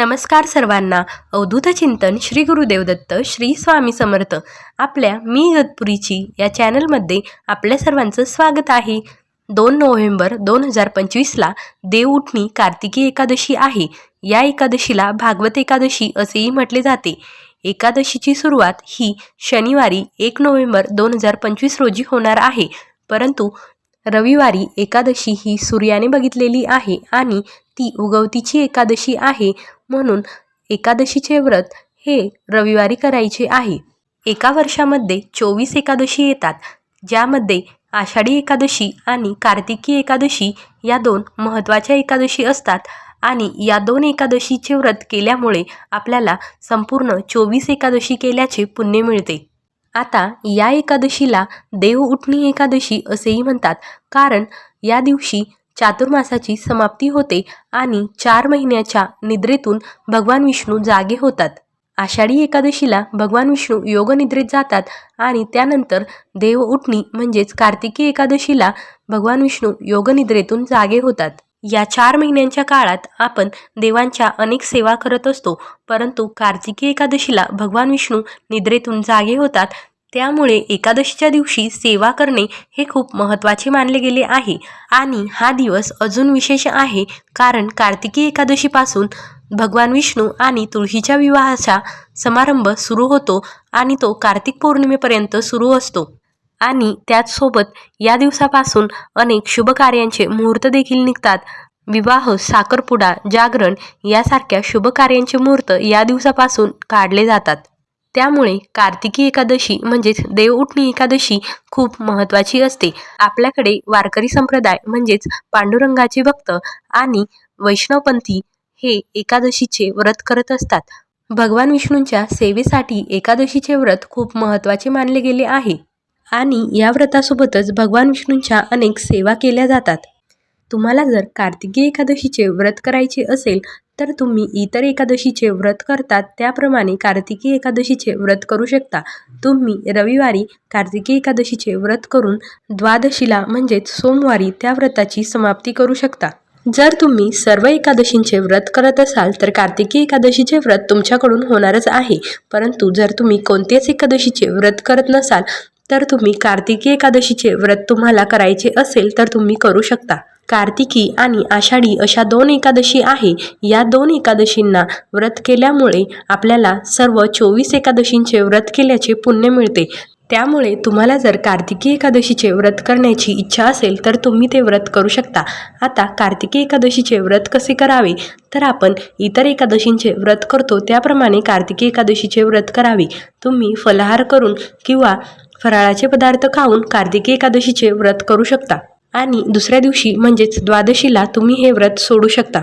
नमस्कार सर्वांना. अवधूत चिंतन श्री गुरुदेवदत्त श्री स्वामी समर्थ. आपल्या मी गतपुरीची या चॅनलमध्ये आपल्या सर्वांचं स्वागत आहे. दोन नोव्हेंबर दोन हजार पंचवीसला देवउठणी कार्तिकी एकादशी आहे. या एकादशीला भागवत एकादशी असेही म्हटले जाते. एकादशीची सुरुवात ही शनिवारी एक नोव्हेंबर दोन हजार पंचवीस रोजी होणार आहे. परंतु रविवारी एकादशी ही सूर्याने बघितलेली आहे आणि ती उगवतीची एकादशी आहे. म्हणून एकादशीचे व्रत हे रविवारी करायचे आहे. एका वर्षामध्ये चोवीस एकादशी येतात ज्यामध्ये आषाढी एकादशी आणि कार्तिकी एकादशी या दोन महत्त्वाच्या एकादशी असतात आणि या दोन एकादशीचे व्रत केल्यामुळे आपल्याला संपूर्ण चोवीस एकादशी केल्याचे पुण्य मिळते. आता या एकादशीला देव उठणी एकादशी असेही म्हणतात कारण या दिवशी चातुर्मासाची समाप्ती होते आणि चार महिन्याच्या निद्रेतून भगवान विष्णू जागे होतात. आषाढी एकादशीला भगवान विष्णू योगनिद्रेत जातात आणि त्यानंतर देव उठणी म्हणजेच कार्तिकी एकादशीला भगवान विष्णू योगनिद्रेतून जागे होतात. या चार महिन्यांच्या काळात आपण देवांच्या अनेक सेवा करत असतो परंतु कार्तिकी एकादशीला भगवान विष्णू निद्रेतून जागे होतात त्यामुळे एकादशीच्या दिवशी सेवा करणे हे खूप महत्त्वाचे मानले गेले आहे. आणि हा दिवस अजून विशेष आहे कारण कार्तिकी एकादशीपासून भगवान विष्णू आणि तुळशीच्या विवाहाचा समारंभ सुरू होतो आणि तो कार्तिक पौर्णिमेपर्यंत सुरू असतो. आणि त्याचसोबत या दिवसापासून अनेक शुभ कार्यांचे मुहूर्त देखील निघतात. विवाह साखरपुडा जागरण यासारख्या शुभ कार्यांचे मुहूर्त या दिवसापासून काढले जातात. त्यामुळे कार्तिकी एकादशी म्हणजेच देवउठणी एकादशी खूप महत्त्वाची असते. आपल्याकडे वारकरी संप्रदाय म्हणजेच पांडुरंगाचे भक्त आणि वैष्णवपंथी हे एकादशीचे व्रत करत असतात. भगवान विष्णूंच्या सेवेसाठी एकादशीचे व्रत खूप महत्त्वाचे मानले गेले आहे. आणि या व्रतासोबतच भगवान विष्णूंच्या अनेक सेवा केल्या जातात. तुम्हाला जर कार्तिकी एकादशीचे व्रत करायचे असेल तर तुम्ही इतर एकादशीचे व्रत करतात त्याप्रमाणे कार्तिकी एकादशीचे व्रत करू शकता. तुम्ही रविवारी कार्तिकी एकादशीचे व्रत करून द्वादशीला म्हणजेच सोमवारी त्या व्रताची समाप्ती करू शकता. जर तुम्ही सर्व एकादशींचे व्रत करत असाल तर कार्तिकी एकादशीचे व्रत तुमच्याकडून होणारच आहे. परंतु जर तुम्ही कोणत्याच एकादशीचे व्रत करत नसाल तर तुम्ही कार्तिकी एकादशीचे व्रत तुम्हाला करायचे असेल तर तुम्ही करू शकता. कार्तिकी आणि आषाढी अशा दोन एकादशी आहे. या दोन एकादशींना व्रत केल्यामुळे आपल्याला सर्व चोवीस एकादशींचे व्रत केल्याचे पुण्य मिळते. त्यामुळे तुम्हाला जर कार्तिकी एकादशीचे व्रत करण्याची इच्छा असेल तर तुम्ही ते व्रत करू शकता. आता कार्तिकी एकादशीचे व्रत कसे करावे? तर आपण इतर एकादशींचे व्रत करतो त्याप्रमाणे कार्तिकी एकादशीचे व्रत करावे. तुम्ही फलाहार करून किंवा फराळाचे पदार्थ खाऊन कार्तिकी एकादशीचे व्रत करू शकता. आणि दुसऱ्या दिवशी म्हणजेच द्वादशीला तुम्ही हे व्रत सोडू शकता.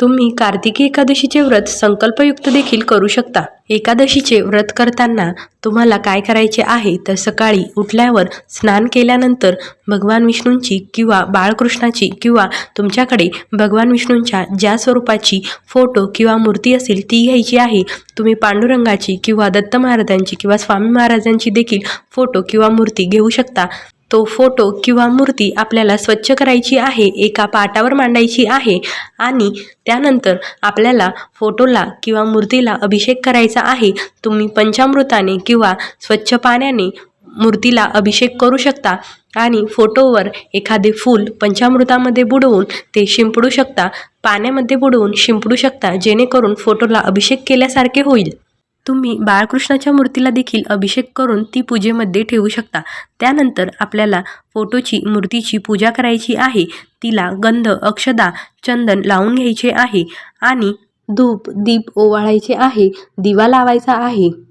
तुम्ही कार्तिकी एकादशीचे व्रत संकल्पयुक्त देखील करू शकता. एकादशीचे व्रत करताना तुम्हाला काय करायचे आहे तर सकाळी उठल्यावर स्नान केल्यानंतर भगवान विष्णूंची किंवा बाळकृष्णाची किंवा तुमच्याकडे भगवान विष्णूंच्या ज्या स्वरूपाची फोटो किंवा मूर्ती असेल ती घ्यायची आहे. तुम्ही पांडुरंगाची किंवा दत्त महाराजांची किंवा स्वामी महाराजांची देखील फोटो किंवा मूर्ती घेऊ शकता. तो फोटो किंवा मूर्ती आपल्याला स्वच्छ करायची आहे एका पाटावर मांडायची आहे आणि त्यानंतर आपल्याला फोटोला किंवा मूर्तीला अभिषेक करायचा आहे. तुम्ही पंचामृताने किंवा स्वच्छ पाण्याने मूर्तीला अभिषेक करू शकता आणि फोटोवर एखादे फूल पंचामृतामध्ये बुडवून ते शिंपडू शकता. पाण्यामध्ये बुडवून शिंपडू शकता जेणेकरून फोटोला अभिषेक केल्यासारखे होईल. तुम्ही बाळकृष्णाच्या मूर्तीला देखील अभिषेक करून ती पूजेमध्ये ठेवू शकता. त्यानंतर आपल्याला फोटोची मूर्तीची पूजा करायची आहे. तिला गंध अक्षदा चंदन लावून घ्यायचे आहे. आणि धूप दीप ओवाळायचे आहे. दिवा लावायचा आहे.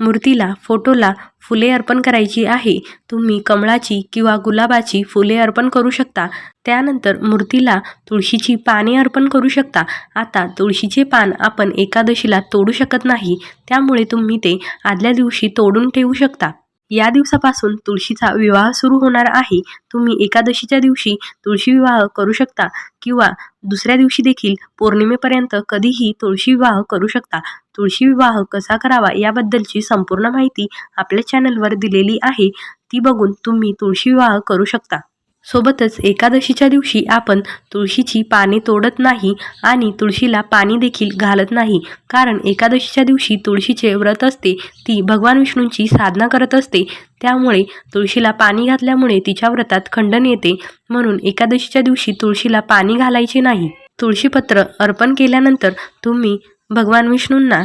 मूर्तीला फोटोला फुले अर्पण करायची आहे. तुम्ही कमळाची किंवा गुलाबाची फुले अर्पण करू शकता. त्यानंतर मूर्तीला तुळशीची पाने अर्पण करू शकता. आता तुळशीचे पान आपण एकादशीला तोडू शकत नाही. त्यामुळे तुम्ही ते आदल्या दिवशी तोडून ठेवू शकता. या दिवसापासून तुळशीचा विवाह सुरू होणार आहे. तुम्ही एकादशीच्या दिवशी तुळशी विवाह करू शकता किंवा दुसऱ्या दिवशी देखील पौर्णिमेपर्यंत कधीही तुळशी विवाह करू शकता. तुळशी विवाह कसा करावा याबद्दलची संपूर्ण माहिती आपल्या चॅनलवर दिलेली आहे. ती बघून तुम्ही तुळशी विवाह करू शकता. सोबतच एकादशीच्या दिवशी आपण तुळशीची पाने तोडत नाही आणि तुळशीला पाणी देखील घालत नाही. कारण एकादशीच्या दिवशी तुळशीचे व्रत असते ती भगवान विष्णूंची साधना करत असते. त्यामुळे तुळशीला पाणी घातल्यामुळे तिच्या व्रतात खंडन येते. म्हणून एकादशीच्या दिवशी तुळशीला पाणी घालायचे नाही. तुळशीपत्र अर्पण केल्यानंतर तुम्ही भगवान विष्णूंना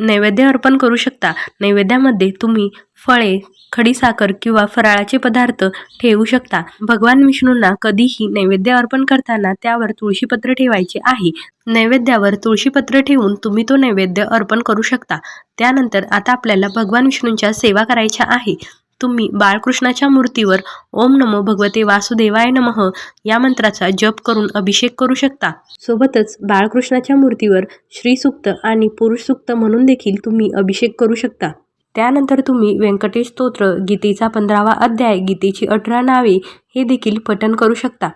नैवेद्य अर्पण करू शकता. नैवेद्यामध्ये तुम्ही फळे खडीसाखर किंवा फराळाचे पदार्थ ठेवू शकता. भगवान विष्णूंना कधीही नैवेद्य अर्पण करताना त्यावर तुळशीपत्र ठेवायचे आहे. नैवेद्यावर तुळशीपत्र ठेवून तुम्ही तो नैवेद्य अर्पण करू शकता. त्यानंतर आता आपल्याला भगवान विष्णूंच्या सेवा करायच्या आहे. तुम्ही बाळकृष्णाच्या मूर्तीवर ओम नमो भगवते वासुदेवाय नमः या मंत्राचा जप करून अभिषेक करू शकता. सोबतच बाळकृष्णाच्या मूर्तीवर श्रीसुक्त आणि पुरुषसुक्त म्हणून देखील तुम्ही अभिषेक करू शकता. त्यानंतर तुम्ही व्यंकटेश स्तोत्र गीतेचा पंधरावा अध्याय गीतेची अठरा नावे हे देखील पठन करू शकता.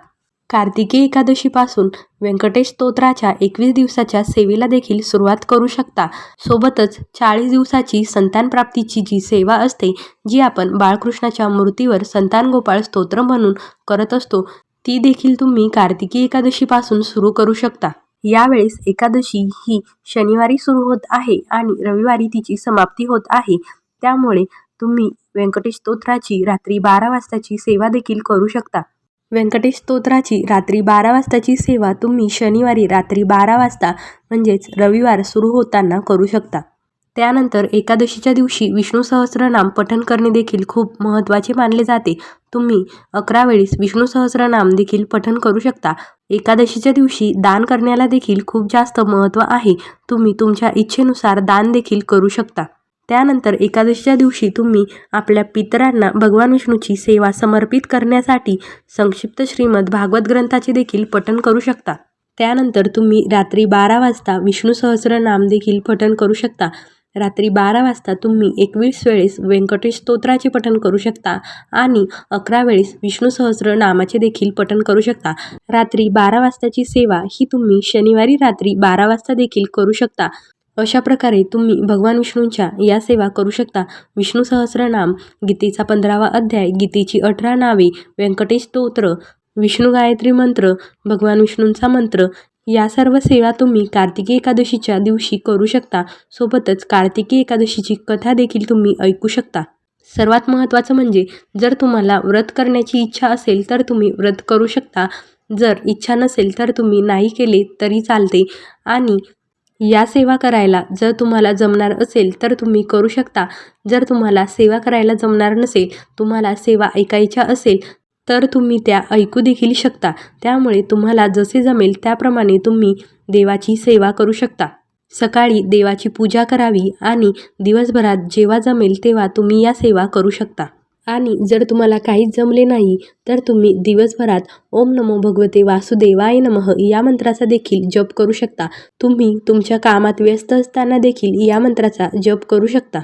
कार्तिकी एकादशीपासून व्यंकटेश स्तोत्राच्या एकवीस दिवसाच्या सेवेला देखील सुरुवात करू शकता. सोबतच चाळीस दिवसाची संतान प्राप्तीची जी सेवा असते जी आपण बाळकृष्णाच्या मूर्तीवर संतान गोपाळ स्तोत्र म्हणून करत असतो ती देखील तुम्ही कार्तिकी एकादशीपासून सुरू करू शकता. यावेळेस एकादशी ही शनिवारी सुरू होत आहे आणि रविवारी तिची समाप्ती होत आहे. त्यामुळे तुम्ही व्यंकटेश स्तोत्राची रात्री बारा वाजताची सेवा देखील करू शकता. व्यंकटेश स्तोत्राची रात्री बारा वाजताची सेवा तुम्ही शनिवारी रात्री बारा वाजता म्हणजेच रविवार सुरू होताना करू शकता. त्यानंतर एकादशीच्या दिवशी विष्णू सहस्रनाम पठण करणे देखील खूप महत्त्वाचे मानले जाते. तुम्ही अकरा वेळेस विष्णू सहस्रनाम देखील पठण करू शकता. एकादशीच्या दिवशी दान करण्याला देखील खूप जास्त महत्त्व आहे. तुम्ही तुमच्या इच्छेनुसार दान देखील करू शकता. त्यानंतर एकादशीच्या दिवशी तुम्ही आपल्या पितरांना भगवान विष्णूची सेवा समर्पित करण्यासाठी संक्षिप्त श्रीमद भागवत ग्रंथाचे देखील पठण करू शकता. त्यानंतर तुम्ही रात्री बारा वाजता विष्णू सहस्रनाम देखील पठण करू शकता. रात्री बारा वाजता तुम्ही एकवीस वेळेस व्यंकटेश स्तोत्राचे पठण करू शकता आणि अकरा वेळेस विष्णू सहस्र नामाचे देखील पठण करू शकता. रात्री बारा वाजताची सेवा ही तुम्ही शनिवारी रात्री बारा वाजता देखील करू शकता. अशा प्रकारे तुम्ही भगवान विष्णूंच्या या सेवा करू शकता. विष्णू सहस्रनाम गीतेचा पंधरावा अध्याय गीतेची अठरा नावे व्यंकटेश स्तोत्र विष्णू गायत्री मंत्र भगवान विष्णूंचा मंत्र या सर्व सेवा तुम्ही कार्तिकी एकादशीच्या दिवशी करू शकता. सोबतच कार्तिकी एकादशीची कथा देखील तुम्ही ऐकू शकता. सर्वात महत्त्वाचं म्हणजे जर तुम्हाला व्रत करण्याची इच्छा असेल तर तुम्ही व्रत करू शकता. जर इच्छा नसेल तर तुम्ही नाही केले तरी चालते. आणि या सेवा करायला जर तुम्हाला जमणार असेल तर तुम्ही करू शकता. जर तुम्हाला सेवा करायला जमणार नसेल तुम्हाला सेवा ऐकायच्या असेल तर तुम्ही त्या ऐकू देखील शकता. त्यामुळे तुम्हाला जसे जमेल त्याप्रमाणे तुम्ही देवाची सेवा करू शकता. सकाळी देवाची पूजा करावी आणि दिवसभरात जेव्हा जमेल तेव्हा तुम्ही या सेवा करू शकता. आणि जर तुम्हाला काहीच जमले नाही तर तुम्ही दिवसभरात ओम नमो भगवते वासुदेवाय नमः या मंत्राचा देखील जप करू शकता. तुम्ही तुमच्या कामात व्यस्त असताना देखील या मंत्राचा जप करू शकता.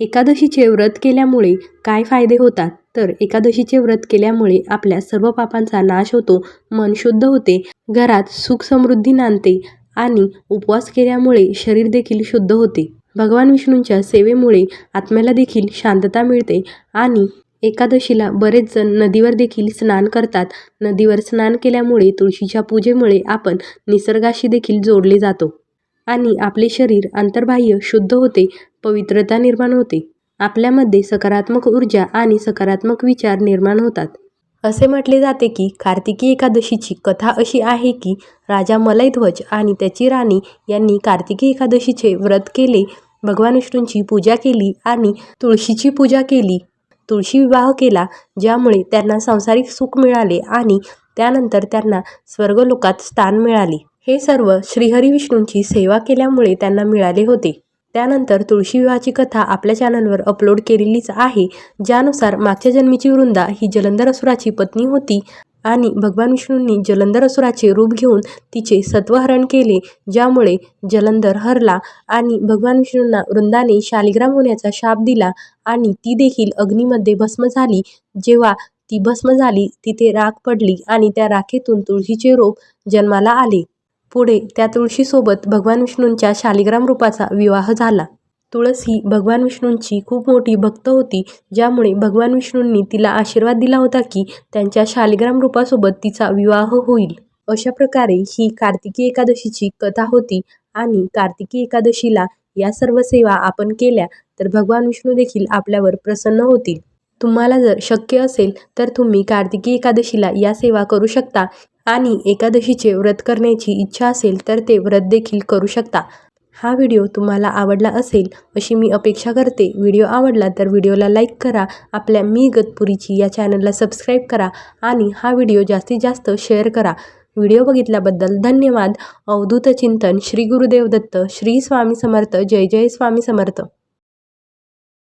एकादशीचे व्रत केल्यामुळे काय फायदे होतात? तर एकादशीचे व्रत केल्यामुळे आपल्या सर्व पापांचा नाश होतो मन शुद्ध होते घरात सुख समृद्धी नांदते आणि उपवास केल्यामुळे शरीर देखील शुद्ध होते. भगवान विष्णूंच्या सेवेमुळे आत्म्याला देखील शांतता मिळते आणि एकादशीला बरेच जण नदीवर देखील स्नान करतात. नदीवर स्नान केल्यामुळे तुळशीच्या पूजेमुळे आपण निसर्गाशी देखील जोडले जातो आणि आपले शरीर अंतर्बाह्य शुद्ध होते पवित्रता निर्माण होते. आपल्यामध्ये सकारात्मक ऊर्जा आणि सकारात्मक विचार निर्माण होतात. असे म्हटले जाते की कार्तिकी एकादशीची कथा अशी आहे की राजा मलयध्वज आणि त्याची राणी यांनी कार्तिकी एकादशीचे व्रत केले भगवान विष्णूंची पूजा केली आणि तुळशीची पूजा केली. तुळशी विवाह केला ज्यामुळे त्यांना सांसारिक सुख मिळाले आणि त्यानंतर त्यांना स्वर्गलोकात स्थान मिळाले. हे सर्व श्रीहरी विष्णूंची सेवा केल्यामुळे त्यांना मिळाले होते. त्यानंतर तुळशी विवाहाची कथा आपल्या चॅनलवर अपलोड केलेलीच आहे. ज्यानुसार मागच्या जन्मीची वृंदा ही जलंधर असुराची पत्नी होती. आणि भगवान विष्णूंनी जलंधर असुराचे रूप घेऊन तिचे सत्वहरण केले ज्यामुळे जलंधर हरला आणि भगवान विष्णूंना वृंदाने शालिग्राम होण्याचा शाप दिला आणि ती देखील अग्नीमध्ये भस्म झाली. जेव्हा ती भस्म झाली तिथे राख पडली आणि त्या राखेतून तुळशीचे रोप जन्माला आले. पुढे त्या तुळशीसोबत भगवान विष्णूंच्या शालिग्राम रूपाचा विवाह झाला. तुळस ही भगवान विष्णूंची खूप मोठी भक्त होती ज्यामुळे भगवान विष्णूंनी तिला आशीर्वाद दिला होता की त्यांच्या शालिग्राम रूपासोबत तिचा विवाह होईल. अशा प्रकारे ही कार्तिकी एकादशीची कथा होती आणि कार्तिकी एकादशीला या सर्व सेवा आपण केल्या तर भगवान विष्णू देखील आपल्यावर प्रसन्न होतील. तुम्हाला जर शक्य असेल तर तुम्ही कार्तिकी एकादशीला या सेवा करू शकता आणि एकादशीचे व्रत करण्याची इच्छा असेल तर ते व्रत देखील करू शकता. हा व्हिडिओ तुम्हाला आवडला असेल अशी मी अपेक्षा करते. व्हिडिओ आवडला तर व्हिडिओला लाईक करा आपल्या मी गतपुरीची या चॅनलला सबस्क्राईब करा आणि हा व्हिडिओ जास्तीत जास्त शेअर करा. व्हिडिओ बघितल्याबद्दल धन्यवाद. अवधूत चिंतन श्री गुरुदेव दत्त श्री स्वामी समर्थ जय जय स्वामी समर्थ.